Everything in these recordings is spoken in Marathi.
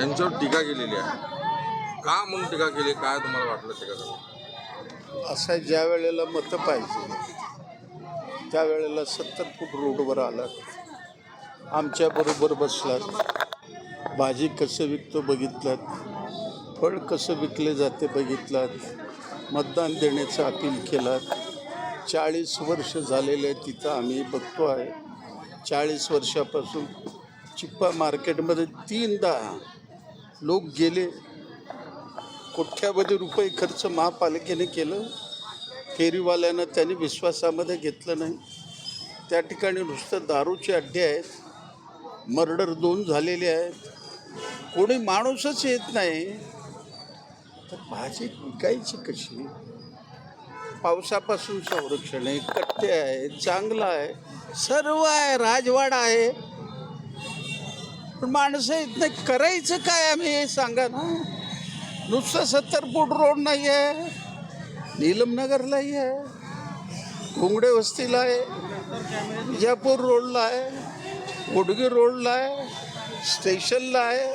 यांच्यावर टीका केलेली आहे. का म्हणून टीका केली? काय तुम्हाला वाटलं टीका करून? असा ज्या वेळेला मतं पाहिजे त्यावेळेला सत्तर फूट रोडवर आला आमच्याबरोबर बसलात भाजी कसं विकतो बघितलात फळ कसं विकले जाते बघितलात मतदान देण्याचं अपील केलात. चाळीस वर्ष झालेले तिथं आम्ही बघतो आहे. चाळीस वर्षापासून चिप्पा मार्केटमध्ये तीनदा लोक गेले कोट्यावधी रुपये खर्च महापालिकेने केलं. फेरीवाल्यानं त्यांनी विश्वासामध्ये घेतलं नाही. त्या ठिकाणी नुसतं दारूचे अड्डे आहेत मर्डर दोन झालेले आहेत. कोणी माणूसच येत नाही. तर भाजी विकायची कशी? पावसापासून संरक्षण आहे कट्टे आहे चांगलं आहे. सर्व आहे राजवाडा आहे. पण माणसं इथनं करायचं काय आम्ही हे सांगा ना? नुसतं सत्तर फूट रोड नाही आहे नीलमनगरलाही आहे घोंगडे वस्तीला आहे विजापूर रोडला आहे उडगी रोडला आहे स्टेशनला आहे.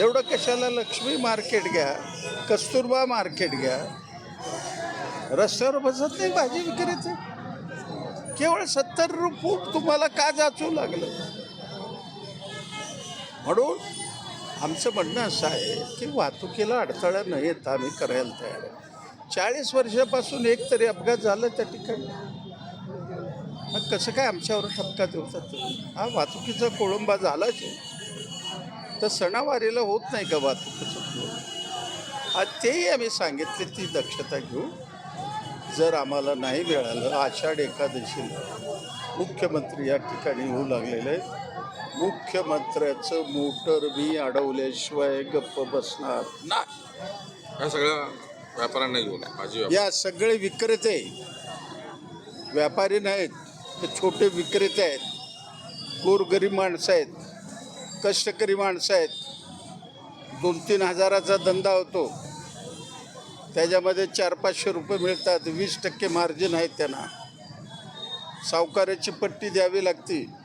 एवढं कशाला लक्ष्मी मार्केट घ्या कस्तुरबा मार्केट घ्या. रस्त्यावर बसत नाही भाजी विक्रीचं केवळ सत्तर फूट तुम्हाला का जाचू लागलं? म्हणून आमचं म्हणणं असं आहे की वाहतुकीला अडथळा न येता आम्ही करायला तयार आहे. चाळीस वर्षापासून एक तरी अपघात झाला त्या ठिकाणी. मग कसं काय आमच्यावर ठपका देतात हा वाहतुकीचा कोळंबा झालाच आहे. तर सणावारीला होत नाही का वाहतुकीचं? कोळंबा? तेही आम्ही सांगितले ती दक्षता घेऊ जर आम्हाला नाही मिळालं आषाढ एकादशीला मुख्यमंत्री या ठिकाणी होऊ लागलेले आहेत. मुख्यमंत्र्याचं मोटर मी अडवल्याशिवाय गप्प बसणार नाही. या सगळ्या व्यापाऱ्यांना घेऊन भाजी व्यापारी. या सगळे विक्रेते व्यापारी नाहीत ते छोटे विक्रेते आहेत. गोरगरीब माणसं आहेत कष्टकरी माणसं आहेत. दोन तीन हजाराचा धंदा होतो. त्याच्यामध्ये चार पाचशे रुपये मिळतात वीस टक्के मार्जिन आहेत त्यांना. सावकाराची पट्टी द्यावी लागते.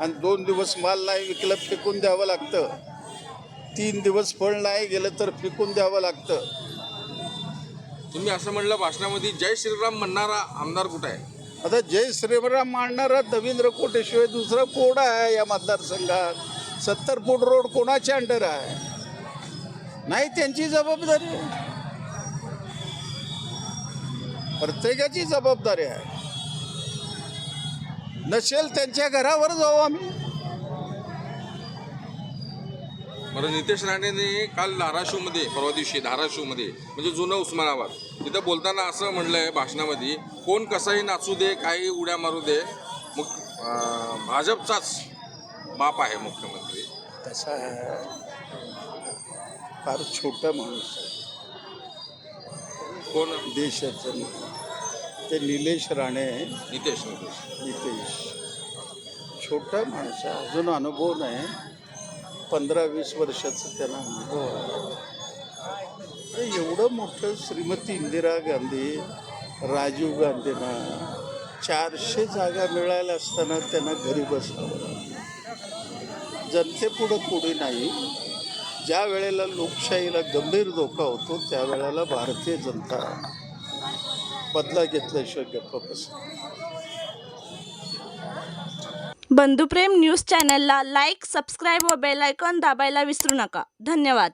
आणि दोन दिवस माल नाही विकलं फेकून द्यावं लागतं. तीन दिवस फळ नाही गेलं तर फेकून द्यावं लागतं. तुम्ही असं म्हणलं भाषणामध्ये जय श्रीराम म्हणणारा आमदार कुठं आहे? आता जय श्रीराम मांडणारा रवींद्र कोटेशिवाय दुसरा कोण आहे या मतदारसंघात? सत्तर फूट रोड कोणाच्या अंडर आहे? नाही त्यांची जबाबदारी प्रत्येकाची जबाबदारी आहे. नसेल त्यांच्या घरावर जाऊ आम्ही. बरं नितेश राणेने काल धाराशिवमध्ये परवा दिवशी धाराशिवमध्ये म्हणजे जुनं उस्मानाबाद तिथं बोलताना असं म्हणलंय भाषणामध्ये कोण कसंही नाचू दे काही उड्या मारू दे मुख अं, भाजपचाच बाप आहे मुख्यमंत्री. तसा आहे. फार छोटा माणूस आहे. कोण? देशाचं ते निलेश राणे नितेश नितेश. छोटा माणूस आहे अजून अनुभव नाही. पंधरा वीस वर्षाचं त्यांना अनुभव आहे. एवढं मोठं श्रीमती इंदिरा गांधी राजीव गांधींना चारशे जागा मिळाल्या असताना त्यांना घरी लागलं. जनतेपुढं कोणी नाही. ज्या वेळेला लोकशाहीला गंभीर धोका होतो त्यावेळेला भारतीय जनता बदला घेतल्याशिवाय गप्प बस बंधुप्रेम न्यूज चॅनलला लाईक सबस्क्राईब व बेल आयकॉन दाबायला विसरू नका. धन्यवाद.